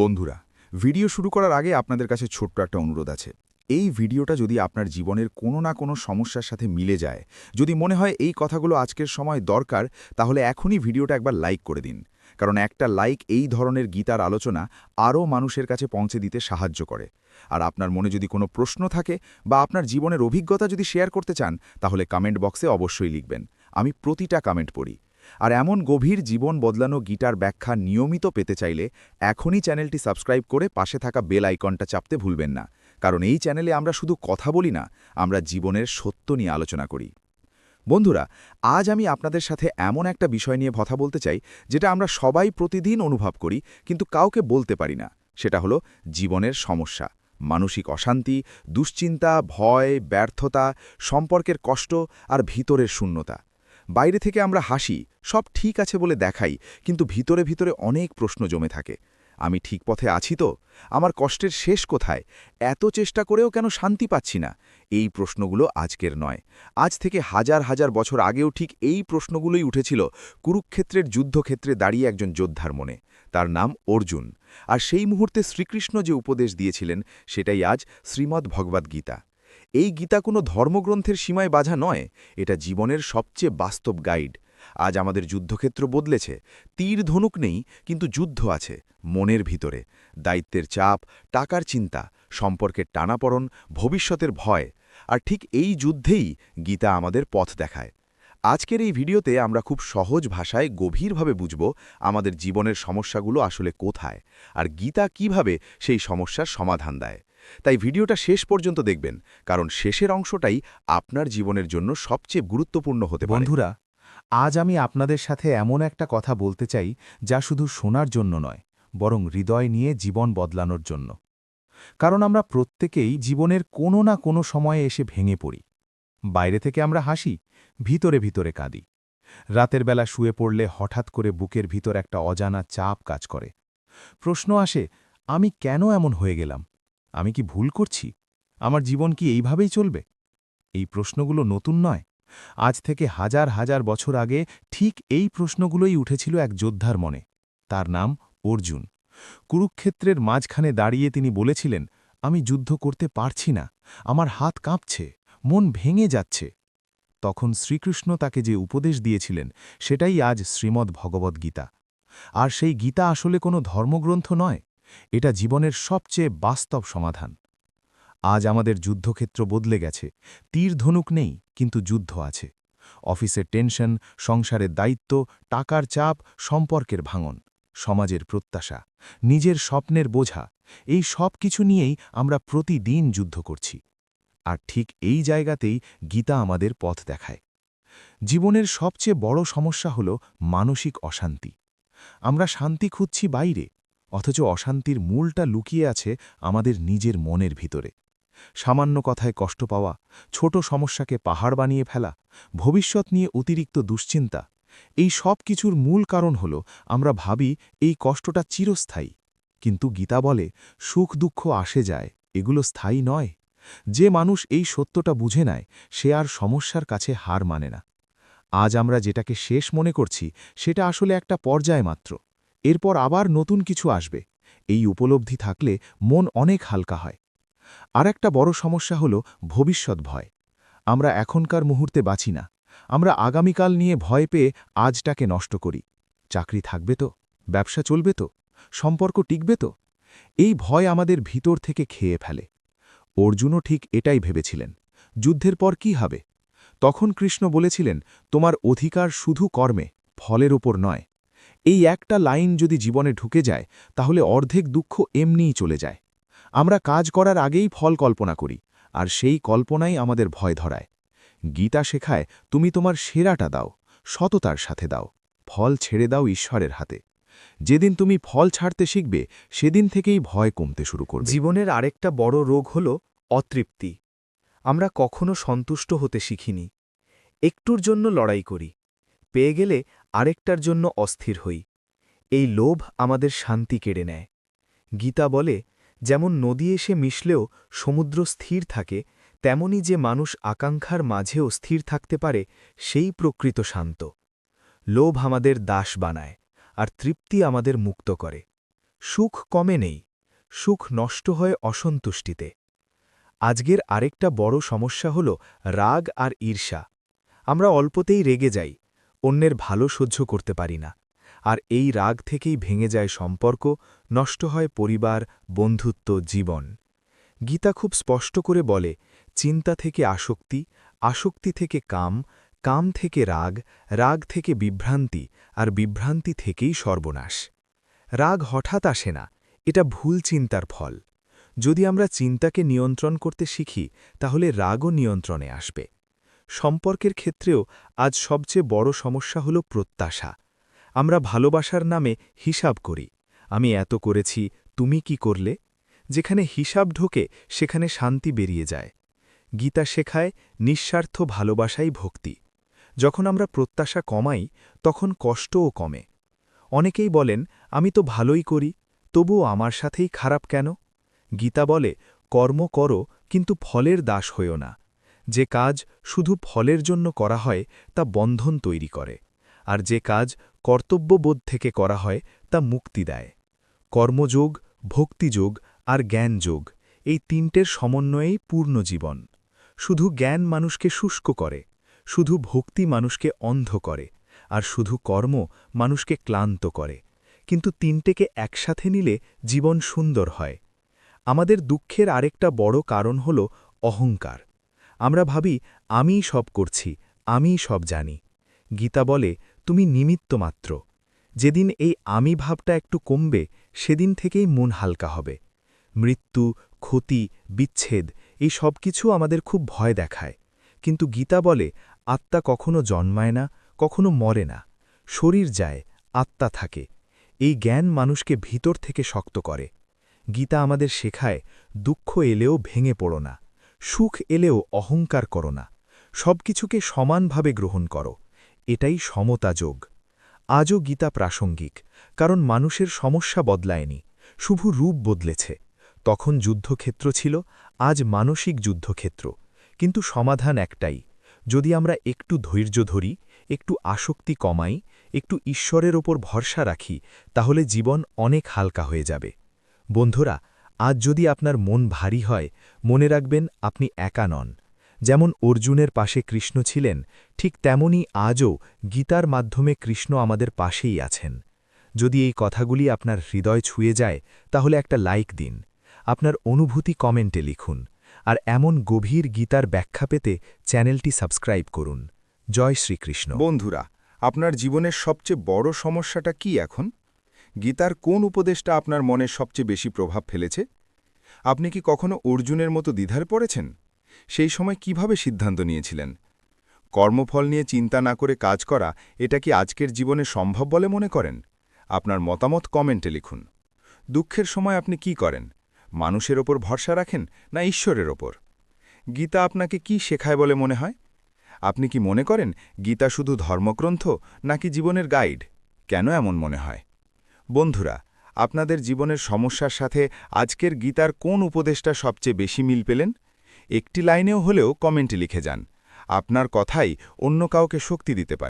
বন্ধুরা, ভিডিও শুরু করার আগে আপনাদের কাছে ছোট্ট একটা অনুরোধ আছে। এই ভিডিওটা যদি আপনার জীবনের কোনো না কোনো সমস্যার সাথে মিলে যায়, যদি মনে হয় এই কথাগুলো আজকের সময় দরকার, তাহলে এখনই ভিডিওটা একবার লাইক করে দিন। কারণ একটা লাইক এই ধরনের গীতার আলোচনা আরও মানুষের কাছে পৌঁছে দিতে সাহায্য করে। আর আপনার মনে যদি কোনো প্রশ্ন থাকে বা আপনার জীবনের অভিজ্ঞতা যদি শেয়ার করতে চান, তাহলে কমেন্ট বক্সে অবশ্যই লিখবেন। আমি প্রতিটা কমেন্ট পড়ি। আর এমন গভীর জীবন বদলানো গিটার ব্যাখ্যা নিয়মিত পেতে চাইলে এখনই চ্যানেলটি সাবস্ক্রাইব করে পাশে থাকা বেল আইকনটা চাপতে ভুলবেন না। কারণ এই চ্যানেলে আমরা শুধু কথা বলি না, আমরা জীবনের সত্য নিয়ে আলোচনা করি। বন্ধুরা, আজ আমি আপনাদের সাথে এমন একটা বিষয় নিয়ে কথা বলতে চাই, যেটা আমরা সবাই প্রতিদিন অনুভব করি, কিন্তু কাউকে বলতে পারি না। সেটা হলো জীবনের সমস্যা, মানসিক অশান্তি, দুশ্চিন্তা, ভয়, ব্যর্থতা, সম্পর্কের কষ্ট আর ভিতরের শূন্যতা। বাইরে থেকে আমরা হাসি, সব ঠিক আছে বলে দেখাই, কিন্তু ভিতরে ভিতরে অনেক প্রশ্ন জমে থাকে। আমি ঠিক পথে আছি তো? আমার কষ্টের শেষ কোথায়? এত চেষ্টা করেও কেন শান্তি পাচ্ছি না? এই প্রশ্নগুলো আজকের নয়। আজ থেকে হাজার হাজার বছর আগেও ঠিক এই প্রশ্নগুলোই উঠেছিল কুরুক্ষেত্রের যুদ্ধক্ষেত্রে দাঁড়িয়ে একজন যোদ্ধার মনে। তার নাম অর্জুন। আর সেই মুহূর্তে শ্রীকৃষ্ণ যে উপদেশ দিয়েছিলেন, সেটাই আজ শ্রীমদ্ ভগবদ্গীতা এই গীতা কোনো ধর্মগ্রন্থের সীমায় বাধা নয়, এটা জীবনের সবচেয়ে বাস্তব গাইড। আজ আমাদের যুদ্ধক্ষেত্র বদলেছে, তীর ধনুক নেই, কিন্তু যুদ্ধ আছে, মনের ভিতরে, দায়িত্বের চাপ, টাকার চিন্তা, সম্পর্কের টানাপড়ন, ভবিষ্যতের ভয়, আর ঠিক এই যুদ্ধেই গীতা আমাদের পথ দেখায়। আজকের এই ভিডিওতে আমরা খুব সহজ ভাষায় গভীরভাবে বুঝব আমাদের জীবনের সমস্যাগুলো আসলে কোথায়, আর গীতা কীভাবে সেই সমস্যার সমাধান দেয়। তাই ভিডিওটা শেষ পর্যন্ত দেখবেন, কারণ শেষের অংশটাই আপনার জীবনের জন্য সবচেয়ে গুরুত্বপূর্ণ হতে বন্ধুরা, আজ আমি আপনাদের সাথে এমন একটা কথা বলতে চাই, যা শুধু শোনার জন্য নয়, বরং হৃদয় নিয়ে জীবন বদলানোর জন্য। কারণ আমরা প্রত্যেকেই জীবনের কোনো না কোনো সময়ে এসে ভেঙে পড়ি। বাইরে থেকে আমরা হাসি, ভিতরে ভিতরে কাঁদি। রাতের বেলা শুয়ে পড়লে হঠাৎ করে বুকের ভিতর একটা অজানা চাপ কাজ করে। প্রশ্ন আসে, আমি কেন এমন হয়ে গেলাম? আমি কি ভুল করছি? আমার জীবন কি এইভাবেই চলবে? এই প্রশ্নগুলো নতুন নয়। আজ থেকে হাজার হাজার বছর আগে ঠিক এই প্রশ্নগুলোই উঠেছিল এক যোদ্ধার মনে। তার নাম অর্জুন। কুরুক্ষেত্রের মাঝখানে দাঁড়িয়ে তিনি বলেছিলেন, আমি যুদ্ধ করতে পারছি না। আমার হাত কাঁপছে। মন ভেঙে যাচ্ছে। তখন শ্রীকৃষ্ণ তাকে যে উপদেশ দিয়েছিলেন, সেটাই আজ শ্রীমদ্ ভগবদ্গীতা আর সেই গীতা আসলে কোনো ধর্মগ্রন্থ নয়। এটা জীবনের সবচেয়ে বাস্তব সমাধান। আজ আমাদের যুদ্ধক্ষেত্র বদলে গেছে। তীর ধনুক নেই, কিন্তু যুদ্ধ আছে। অফিসের টেনশন, সংসারের দায়িত্ব, টাকার চাপ, সম্পর্কের ভাঙন, সমাজের প্রত্যাশা, নিজের স্বপ্নের বোঝা, এই সব কিছু নিয়েই আমরা প্রতিদিন যুদ্ধ করছি। আর ঠিক এই জায়গাতেই গীতা আমাদের পথ দেখায়। জীবনের সবচেয়ে বড় সমস্যা হল মানসিক অশান্তি। আমরা শান্তি খুঁজছি বাইরে অথচ অশান্তির মূলটা লুকিয়ে আছে আমাদের নিজের মনের ভিতরে। সামান্য কথায় কষ্ট পাওয়া, ছোট সমস্যাকে পাহাড় বানিয়ে ফেলা, ভবিষ্যৎ নিয়ে অতিরিক্ত দুশ্চিন্তা, এই সব কিছুর মূল কারণ হল আমরা ভাবি এই কষ্টটা চিরস্থায়ী। কিন্তু গীতা বলে, সুখ দুঃখ আসে যায়, এগুলো স্থায়ী নয়। যে মানুষ এই সত্যটা বুঝে নেয়, সে আর সমস্যার কাছে হার মানে না। আজ আমরা যেটাকে শেষ মনে করছি, সেটা আসলে একটা পর্যায় মাত্র। এরপর আবার নতুন কিছু আসবে। এই উপলব্ধি থাকলে মন অনেক হালকা হয়। আর একটা বড় সমস্যা হল ভবিষ্যৎ ভয়। আমরা এখনকার মুহূর্তে বাঁচি না। আমরা আগামীকাল নিয়ে ভয় পেয়ে আজটাকে নষ্ট করি। চাকরি থাকবে তো? ব্যবসা চলবে তো? সম্পর্ক টিকবে তো? এই ভয় আমাদের ভিতর থেকে খেয়ে ফেলে। অর্জুনও ঠিক এটাই ভেবেছিলেন। যুদ্ধের পর কি হবে? তখন কৃষ্ণ বলেছিলেন, তোমার অধিকার শুধু কর্মে, ফলের ওপর নয়। এই একটা লাইন যদি জীবনে ঢুকে যায়, তাহলে অর্ধেক দুঃখ এমনিই চলে যায়। আমরা কাজ করার আগেই ফল কল্পনা করি, আর সেই কল্পনাই আমাদের ভয় ধরায়। গীতা শেখায়, তুমি তোমার সেরাটা দাও, সততার সাথে দাও, ফল ছেড়ে দাও ঈশ্বরের হাতে। যেদিন তুমি ফল ছাড়তে শিখবে, সেদিন থেকেই ভয় কমতে শুরু করবে। জীবনের আরেকটা বড় রোগ হল অতৃপ্তি। আমরা কখনো সন্তুষ্ট হতে শিখিনি। একটুর জন্য লড়াই করি। পেয়ে গেলে আরেকটার জন্য অস্থির হই। এই লোভ আমাদের শান্তি কেড়ে নেয়। গীতা বলে, যেমন নদী এসে মিশলেও সমুদ্র স্থির থাকে, তেমনি যে মানুষ আকাঙ্ক্ষার মাঝেও স্থির থাকতে পারে, সেই প্রকৃত শান্ত। লোভ আমাদের দাস বানায়, আর তৃপ্তি আমাদের মুক্ত করে। সুখ কমে নেই, সুখ নষ্ট হয় অসন্তুষ্টিতে। আজকের আরেকটা বড় সমস্যা হল রাগ আর ঈর্ষা। আমরা অল্পতেই রেগে যাই অন্যের ভালো সহ্য করতে পারি না। আর এই রাগ থেকেই ভেঙে যায় সম্পর্ক, নষ্ট হয় পরিবার, বন্ধুত্ব, জীবন। গীতা খুব স্পষ্ট করে বলে, চিন্তা থেকে আসক্তি আসক্তি থেকে কাম কাম থেকে রাগ রাগ থেকে বিভ্রান্তি, আর বিভ্রান্তি থেকেই সর্বনাশ। রাগ হঠাৎ আসে না, এটা ভুল চিন্তার ফল। যদি আমরা চিন্তাকে নিয়ন্ত্রণ করতে শিখি, তাহলে রাগও নিয়ন্ত্রণে আসবে। সম্পর্কের ক্ষেত্রেও আজ সবচেয়ে বড় সমস্যা হল প্রত্যাশা। আমরা ভালোবাসার নামে হিসাব করি। আমি এত করেছি, তুমি কি করলে? যেখানে হিসাব ঢোকে, সেখানে শান্তি বেরিয়ে যায়। গীতা শেখায়, নিঃস্বার্থ ভালোবাসাই ভক্তি। যখন আমরা প্রত্যাশা কমাই, তখন কষ্টও কমে। অনেকেই বলেন, আমি তো ভালোই করি, তবুও আমার সাথেই খারাপ কেন? গীতা বলে, কর্ম করো, কিন্তু ফলের দাস হইও না। যে কাজ শুধু ফলের জন্য করা হয়, তা বন্ধন তৈরি করে, আর যে কাজ কর্তব্যবোধ থেকে করা হয়, তা মুক্তি দেয়। কর্মযোগ, ভক্তিযোগ আর জ্ঞানযোগ, এই তিনটের সমন্বয়েই পূর্ণ জীবন। শুধু জ্ঞান মানুষকে শুষ্ক করে, শুধু ভক্তি মানুষকে অন্ধ করে, আর শুধু কর্ম মানুষকে ক্লান্ত করে। কিন্তু তিনটেকে একসাথে নিলে জীবন সুন্দর হয়। আমাদের দুঃখের আরেকটা বড় কারণ হল অহংকার। আমরা ভাবি, আমিই সব করছি, আমিই সব জানি। গীতা বলে, তুমি নিমিত্ত মাত্র। যেদিন এই আমি ভাবটা একটু কমবে, সেদিন থেকেই মন হালকা হবে। মৃত্যু, ক্ষতি, বিচ্ছেদ, এই সব কিছু আমাদের খুব ভয় দেখায়। কিন্তু গীতা বলে, আত্মা কখনো জন্মায় না, কখনো মরে না। শরীর যায়, আত্মা থাকে। এই জ্ঞান মানুষকে ভিতর থেকে শক্ত করে। গীতা আমাদের শেখায়, দুঃখ এলেও ভেঙে পড়ো না। সুখ এলেও অহংকার করো না। সব কিছুকে সমানভাবে গ্রহণ করো। এটাই সমতা যোগ। আজও গীতা প্রাসঙ্গিক, কারণ মানুষের সমস্যা বদলায়নি শুধু রূপ বদলেছে। তখন যুদ্ধক্ষেত্র ছিল, আজ মানসিক যুদ্ধক্ষেত্র। কিন্তু সমাধান একটাই, যদি আমরা একটু ধৈর্য ধরি, একটু আসক্তি কমাই, একটু ঈশ্বরের ওপর ভরসা রাখি, তাহলে জীবন অনেক হালকা হয়ে যাবে। বন্ধুরা আজ যদি আপনার মন ভারী হয়, মনে রাখবেন আপনি একা নন। যেমন অর্জুনের পাশে কৃষ্ণ ছিলেন, ঠিক তেমনি আজও গীতার মাধ্যমে কৃষ্ণ আমাদের পাশেই আছেন। যদি এই কথাগুলি আপনার হৃদয় ছুঁয়ে যায়, তাহলে একটা লাইক দিন। আপনার অনুভূতি কমেন্টে লিখুন। আর এমন গভীর গীতার ব্যাখ্যা পেতে চ্যানেলটি সাবস্ক্রাইব করুন। জয় শ্রীকৃষ্ণ। বন্ধুরা, আপনার জীবনের সবচেয়ে বড় সমস্যাটা কি এখন? গীতার কোন উপদেশটা আপনার মনে সবচেয়ে বেশি প্রভাব ফেলেছে? আপনি কি কখনো অর্জুনের মতো দ্বিধার পড়েছেন? সেই সময় কীভাবে সিদ্ধান্ত নিয়েছিলেন? কর্মফল নিয়ে চিন্তা না করে কাজ করা, এটা কি আজকের জীবনে সম্ভব বলে মনে করেন? আপনার মতামত কমেন্টে লিখুন। দুঃখের সময় আপনি কি করেন? মানুষের ওপর ভরসা রাখেন না ঈশ্বরের ওপর? গীতা আপনাকে কি শেখায় বলে মনে হয়? আপনি কি মনে করেন গীতা শুধু ধর্মগ্রন্থ নাকি জীবনের গাইড? কেন এমন মনে হয়? বন্ধুরা, আপনাদের জীবনের সমস্যার সাথে আজকের গীতার কোন উপদেশটা সবচেয়ে বেশি মিল পেলেন? একটি লাইনেও হলেও কমেন্টে লিখে যান। আপনার কথাই অন্য কাউকে শক্তি দিতে পারে।